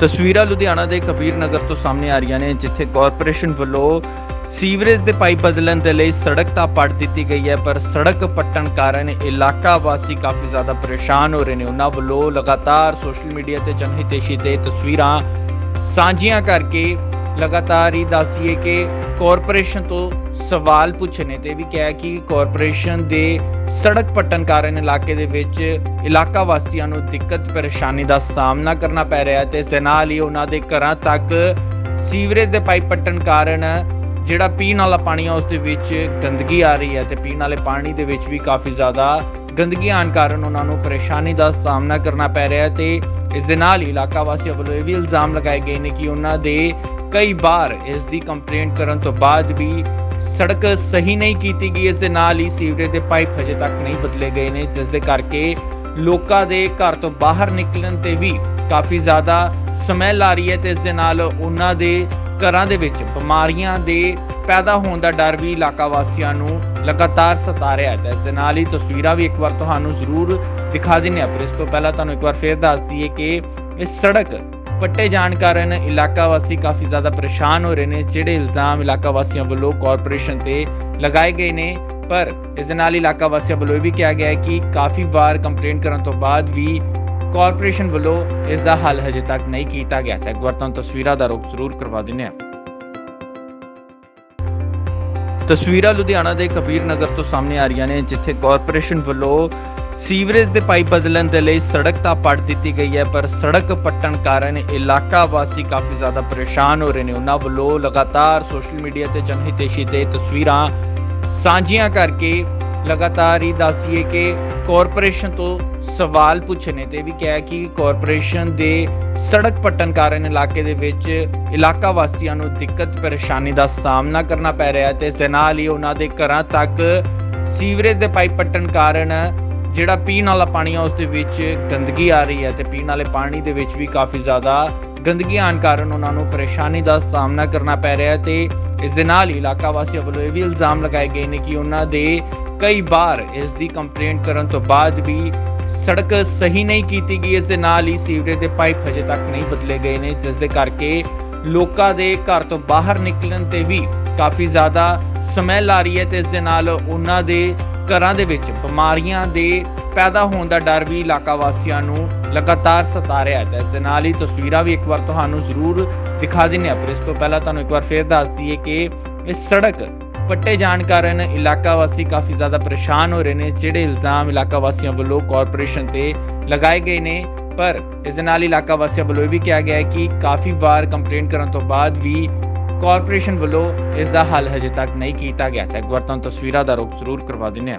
ਤਸਵੀਰਾਂ ਲੁਧਿਆਣਾ ਦੇ ਕਬੀਰ ਨਗਰ ਤੋਂ ਸਾਹਮਣੇ ਆ ਰਹੀਆਂ ਨੇ, ਜਿੱਥੇ ਕਾਰਪੋਰੇਸ਼ਨ ਵੱਲੋਂ ਸੀਵਰੇਜ ਦੇ ਪਾਈਪ ਬਦਲਣ ਦੇ ਲਈ ਸੜਕ ਤਾਂ ਪੱਟ ਦਿੱਤੀ ਗਈ ਹੈ, ਪਰ ਸੜਕ ਪੱਟਣ ਕਾਰਨ ਇਲਾਕਾ ਵਾਸੀ ਕਾਫੀ ਜ਼ਿਆਦਾ ਪਰੇਸ਼ਾਨ ਹੋ ਰਹੇ ਨੇ। ਉਹਨਾਂ ਵੱਲੋਂ ਲਗਾਤਾਰ ਸੋਸ਼ਲ ਮੀਡੀਆ ਤੇ ਜਨਹਿਤੇਸ਼ੀ ਤੇ ਤਸਵੀਰਾਂ ਸਾਂਝੀਆਂ ਕਰਕੇ ਲਗਾਤਾਰ ਹੀ ਦੱਸੀਏ ਕਿ ਕਾਰਪੋਰੇਸ਼ਨ ਤੋਂ ਸਵਾਲ ਪੁੱਛਣੇ ਤੇ ਵੀ ਕਿਹਾ ਕਿ ਕਾਰਪੋਰੇਸ਼ਨ ਦੇ ਸੜਕ ਪੱਟਣ ਕਾਰਨ ਇਲਾਕੇ ਦੇ ਵਿੱਚ ਇਲਾਕਾ ਵਾਸੀਆਂ ਨੂੰ ਦਿੱਕਤ ਪਰੇਸ਼ਾਨੀ ਦਾ ਸਾਹਮਣਾ ਕਰਨਾ ਪੈ ਰਿਹਾ ਹੈ ਤੇ ਇਸ ਦੇ ਨਾਲ ਹੀ ਉਹਨਾਂ ਦੇ ਘਰਾਂ ਤੱਕ ਸੀਵਰੇਜ ਦੇ ਪਾਈਪ ਪੱਟਣ ਕਾਰਨ ਜਿਹੜਾ ਪੀਣ ਵਾਲਾ ਪਾਣੀ ਆ, ਉਸ ਦੇ ਵਿੱਚ ਗੰਦਗੀ ਆ ਰਹੀ ਹੈ ਤੇ ਪੀਣ ਵਾਲੇ ਪਾਣੀ ਦੇ ਵਿੱਚ ਵੀ ਕਾਫੀ ਜ਼ਿਆਦਾ ਗੰਦਗੀ ਆਉਣ ਕਾਰਨ ਉਹਨਾਂ ਨੂੰ ਪਰੇਸ਼ਾਨੀ ਦਾ ਸਾਹਮਣਾ ਕਰਨਾ ਪੈ ਰਿਹਾ ਹੈ ਤੇ ਇਸ ਦੇ ਨਾਲ ਹੀ ਇਲਾਕਾ ਵਾਸੀਆਂ ਵੱਲੋਂ ਇਹ ਵੀ ਇਲਜ਼ਾਮ ਲਗਾਏ ਗਏ ਨੇ ਕਿ ਉਹਨਾਂ ਦੇ ਕਈ ਵਾਰ ਇਸ ਦੀ ਕੰਪਲੇਂਟ ਕਰਨ ਤੋਂ ਬਾਅਦ ਵੀ ਸੜਕ ਸਹੀ ਨਹੀਂ ਕੀਤੀ ਗਈ, ਇਸ ਦੇ ਨਾਲ ਹੀ ਸੀਵਰੇਜ ਦੇ ਪਾਈਪ ਹਜੇ ਤੱਕ ਨਹੀਂ ਬਦਲੇ ਗਏ ਨੇ, ਜਿਸ ਦੇ ਕਰਕੇ ਲੋਕਾਂ ਦੇ ਘਰ ਤੋਂ ਬਾਹਰ ਨਿਕਲਣ ਤੇ ਵੀ ਕਾਫੀ ਜ਼ਿਆਦਾ ਸਮੈਲ ਆ ਰਹੀ ਹੈ ਤੇ ਇਸ ਦੇ ਨਾਲ ਉਹਨਾਂ ਦੇ ਘਰਾਂ ਦੇ ਵਿੱਚ ਬਿਮਾਰੀਆਂ ਦੇ ਪੈਦਾ ਹੋਣ ਦਾ ਡਰ ਵੀ ਇਲਾਕਾ ਵਾਸੀਆਂ ਨੂੰ ਲਗਾਤਾਰ ਸਤਾ ਰਿਹਾ ਹੈ ਇਸ ਦੇ ਨਾਲ ਹੀ ਤਸਵੀਰਾਂ ਵੀ ਇੱਕ ਵਾਰ ਤੁਹਾਨੂੰ ਜ਼ਰੂਰ ਦਿਖਾ ਦਿੰਨੇ ਆ ਪਰ ਇਸ ਤੋਂ ਪਹਿਲਾਂ ਤੁਹਾਨੂੰ ਇੱਕ ਵਾਰ ਫੇਰ ਦੱਸ ਦਈਏ ਕਿ ਇਹ ਸੜਕ ਪੱਟੇ ਜਾਣ ਕਾਰਨ ਇਲਾਕਾ ਵਾਸੀ ਕਾਫੀ ਜ਼ਿਆਦਾ ਪਰੇਸ਼ਾਨ ਹੋ ਰਹੇ ਨੇ, ਜਿਹੜੇ ਇਲਜ਼ਾਮ ਇਲਾਕਾ ਵਾਸੀਆਂ ਵੱਲੋਂ ਕਾਰਪੋਰੇਸ਼ਨ ਤੇ ਲਗਾਏ ਗਏ ਨੇ। ਪਰ ਇਸ ਦੇ ਨਾਲ ਇਲਾਕਾ ਵਾਸੀਆਂ ਵੱਲੋਂ ਇਹ ਵੀ ਕਿਹਾ ਗਿਆ ਹੈ ਕਿ ਕਾਫੀ ਵਾਰ ਕੰਪਲੇਂਟ ਕਰਨ ਤੋਂ ਬਾਅਦ ਵੀ ਕਾਰਪੋਰੇਸ਼ਨ ਵੱਲੋਂ ਇਸ ਦਾ ਹੱਲ ਹਜੇ ਤੱਕ ਨਹੀਂ ਕੀਤਾ ਗਿਆ ਤਾਂ ਇੱਕ ਵਾਰ ਤੁਹਾਨੂੰ ਤਸਵੀਰਾਂ ਦਾ ਰੁਖ ਜ਼ਰੂਰ ਕਰਵਾ ਦਿੰਨੇ ਆ ਤਸਵੀਰਾਂ ਲੁਧਿਆਣਾ ਦੇ ਕਬੀਰ ਨਗਰ ਤੋਂ ਸਾਹਮਣੇ ਆ ਰਹੀਆਂ ਨੇ, ਜਿੱਥੇ ਕਾਰਪੋਰੇਸ਼ਨ ਵੱਲੋਂ ਸੀਵਰੇਜ ਦੇ ਪਾਈਪ ਬਦਲਣ ਦੇ ਲਈ ਸੜਕ ਤਾਂ ਪੱਟ ਦਿੱਤੀ ਗਈ ਹੈ, ਪਰ ਸੜਕ ਪੱਟਣ ਕਾਰਨ ਇਲਾਕਾ ਵਾਸੀ ਕਾਫੀ ਜ਼ਿਆਦਾ ਪਰੇਸ਼ਾਨ ਹੋ ਰਹੇ ਨੇ। ਉਹਨਾਂ ਵੱਲੋਂ ਲਗਾਤਾਰ ਸੋਸ਼ਲ ਮੀਡੀਆ ਤੇ ਜਨਹਿਤੇਸ਼ੀ ਤੇ ਤਸਵੀਰਾਂ ਸਾਂਝੀਆਂ ਕਰਕੇ ਲਗਾਤਾਰ ਹੀ ਦੱਸੀਏ ਕਿ ਕਾਰਪੋਰੇਸ਼ਨ ਤੋਂ ਸਵਾਲ ਪੁੱਛਣੇ ਤੇ ਵੀ ਕਿਹਾ ਕਿ ਕਾਰਪੋਰੇਸ਼ਨ ਦੇ ਸੜਕ ਪੱਟਣ ਕਾਰਨ ਇਲਾਕੇ ਦੇ ਵਿੱਚ ਇਲਾਕਾ ਵਾਸੀਆਂ ਨੂੰ ਦਿੱਕਤ, ਪਰੇਸ਼ਾਨੀ ਦਾ ਸਾਹਮਣਾ ਕਰਨਾ ਪੈ ਰਿਹਾ ਹੈ ਤੇ ਇਸ ਦੇ ਨਾਲ ਹੀ ਉਹਨਾਂ ਦੇ ਘਰਾਂ ਤੱਕ ਸੀਵਰੇਜ ਦੇ ਪਾਈਪ ਪੱਟਣ ਕਾਰਨ ਜਿਹੜਾ ਪੀਣ ਵਾਲਾ ਪਾਣੀ ਆ, ਉਸ ਦੇ ਵਿੱਚ ਗੰਦਗੀ ਆ ਰਹੀ ਹੈ ਤੇ ਪੀਣ ਵਾਲੇ ਪਾਣੀ ਦੇ ਵਿੱਚ ਵੀ ਕਾਫੀ ਜ਼ਿਆਦਾ ਗੰਦਗੀ ਆਉਣ ਕਾਰਨ ਉਹਨਾਂ ਨੂੰ ਪਰੇਸ਼ਾਨੀ ਦਾ ਸਾਹਮਣਾ ਕਰਨਾ ਪੈ ਰਿਹਾ ਹੈ ਤੇ ਇਸ ਦੇ ਨਾਲ ਹੀ ਇਲਾਕਾ ਵਾਸੀਆਂ ਵੱਲੋਂ ਇਹ ਵੀ ਇਲਜ਼ਾਮ ਲਗਾਏ ਗਏ ਨੇ ਕਿ ਉਹਨਾਂ ਦੇ ਕਈ ਵਾਰ ਇਸ ਦੀ ਕੰਪਲੇਂਟ ਕਰਨ ਤੋਂ ਬਾਅਦ ਵੀ ਸੜਕ ਸਹੀ ਨਹੀਂ ਕੀਤੀ ਗਈ, ਇਸ ਦੇ ਨਾਲ ਹੀ ਸੀਵਰੇਜ ਦੇ ਪਾਈਪ ਹਜੇ ਤੱਕ ਨਹੀਂ ਬਦਲੇ ਗਏ ਨੇ, ਜਿਸ ਦੇ ਕਰਕੇ ਲੋਕਾਂ ਦੇ ਘਰ ਤੋਂ ਬਾਹਰ ਨਿਕਲਣ ਤੇ ਵੀ ਕਾਫੀ ਜ਼ਿਆਦਾ ਸਮੈਲ ਆ ਰਹੀ ਹੈ ਤੇ ਇਸ ਦੇ ਨਾਲ ਉਹਨਾਂ ਦੇ ਘਰਾਂ ਦੇ ਵਿੱਚ ਬਿਮਾਰੀਆਂ ਦੇ ਪੈਦਾ ਹੋਣ ਦਾ ਡਰ ਵੀ ਇਲਾਕਾ ਵਾਸੀਆਂ ਨੂੰ ਲਗਾਤਾਰ ਸਤਾ ਰਿਹਾ ਹੈ ਇਸ ਦੇ ਨਾਲ ਹੀ ਤਸਵੀਰਾਂ ਵੀ ਇੱਕ ਵਾਰ ਤੁਹਾਨੂੰ ਜ਼ਰੂਰ ਦਿਖਾ ਦਿੰਨੇ ਆ ਪਰ ਇਸ ਤੋਂ ਪਹਿਲਾਂ ਤੁਹਾਨੂੰ ਇੱਕ ਵਾਰ ਫੇਰ ਦੱਸ ਦਈਏ ਕਿ ਇਸ ਸੜਕ ਪੱਟੇ ਜਾਣ ਕਾਰਨ ਇਲਾਕਾ ਵਾਸੀ ਕਾਫੀ ਜ਼ਿਆਦਾ ਪਰੇਸ਼ਾਨ ਹੋ ਰਹੇ ਨੇ, ਜਿਹੜੇ ਇਲਜ਼ਾਮ ਇਲਾਕਾ ਵਾਸੀਆਂ ਵੱਲੋਂ ਕਾਰਪੋਰੇਸ਼ਨ ਤੇ ਲਗਾਏ ਗਏ ਨੇ। ਪਰ ਇਸ ਦੇ ਨਾਲ ਇਲਾਕਾ ਵਾਸੀਆਂ ਵੱਲੋਂ ਇਹ ਵੀ ਕਿਹਾ ਗਿਆ ਹੈ ਕਿ ਕਾਫੀ ਵਾਰ ਕੰਪਲੇਂਟ ਕਰਨ ਤੋਂ ਬਾਅਦ ਵੀ ਕਾਰਪੋਰੇਸ਼ਨ ਵੱਲੋਂ ਇਸ ਦਾ ਹੱਲ ਹਜੇ ਤੱਕ ਨਹੀਂ ਕੀਤਾ ਗਿਆ। ਤਾਂ ਇੱਕ ਵਾਰ ਤੁਹਾਨੂੰ ਤਸਵੀਰਾਂ ਦਾ ਰੁਖ ਜ਼ਰੂਰ ਕਰਵਾ ਦਿੰਨੇ ਆ